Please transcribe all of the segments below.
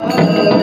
Bye.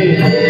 Yeah.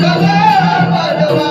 Madhava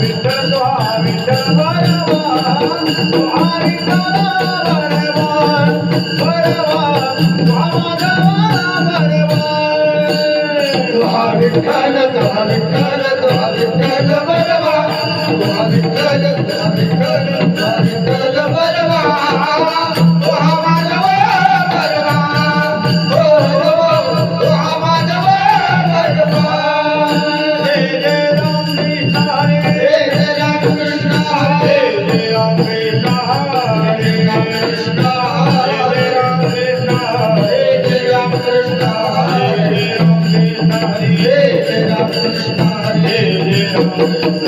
Vitthal तुहा Vitthal बरवा तुहा विठ्ठल बरवा बरवा तुहा माझा बरवा तुहा विठ्ठल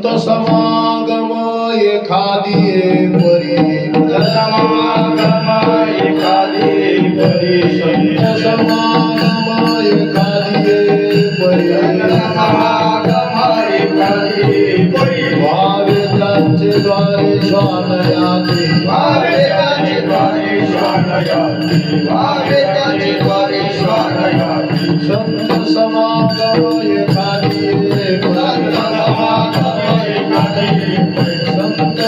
संत समागम एखादी परी. समागम एखादी परी संत समागम एखादी परी समागम एखादी परी भावे त्यांचे द्वारे स्वानयाते भावे त्यांचे द्वारे स्वानयाते भावे त्यांचे द्वारे स्वानयाते संत समागम एखादी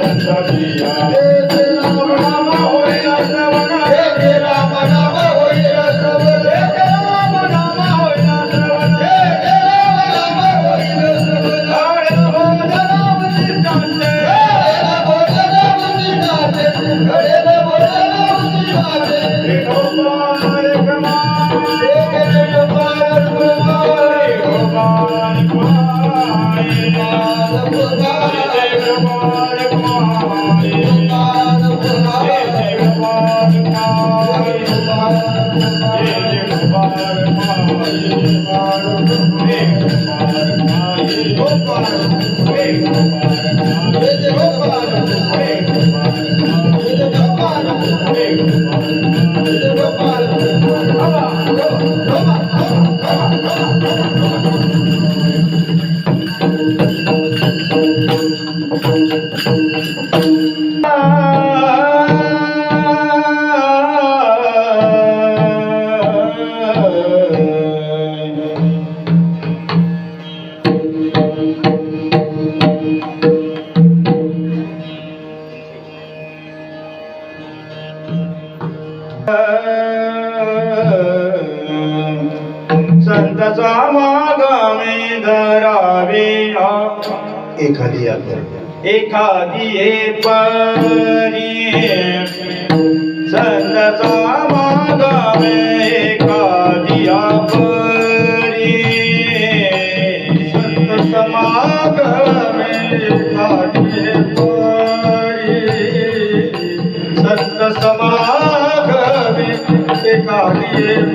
संताजी اے گلبال گلبال اے گلبال گلبال اے گلبال گلبال اے एखादी आकर एखादी परी. सनसा मागावे एखादी परी संत समागमे एखादी परी. संत समागमे एखादी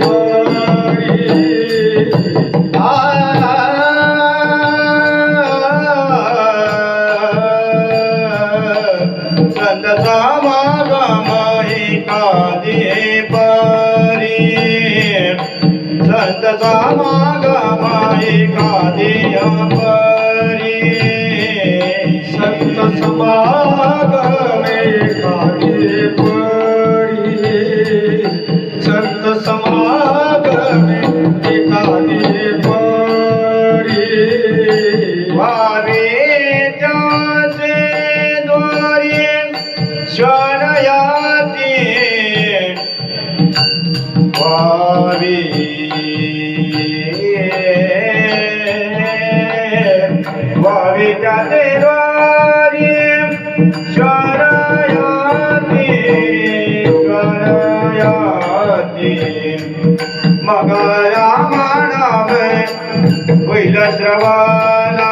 श्रवाला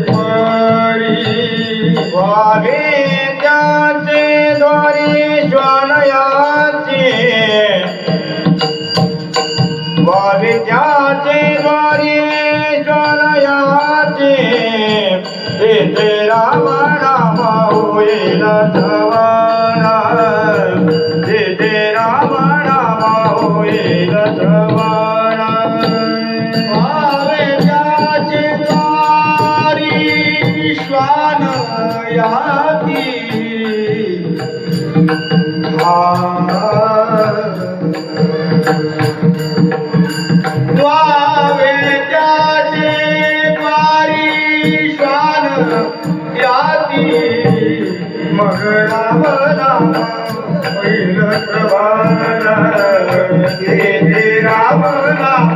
राम राम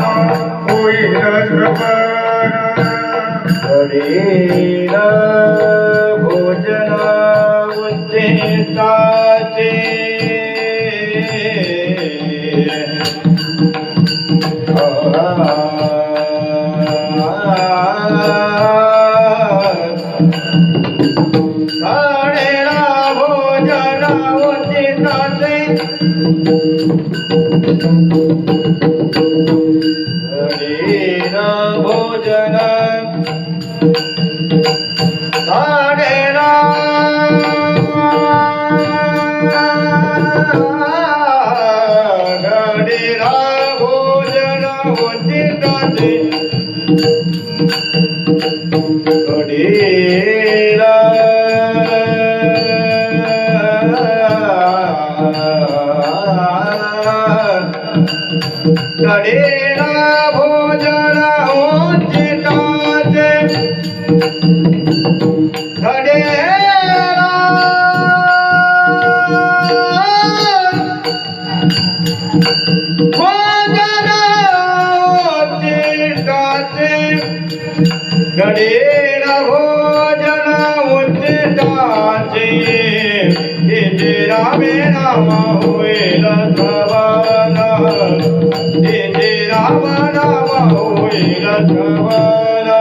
होईल श्रवण भोजन उच्चेताचे कडेला भोजन उचिताचे गवाला.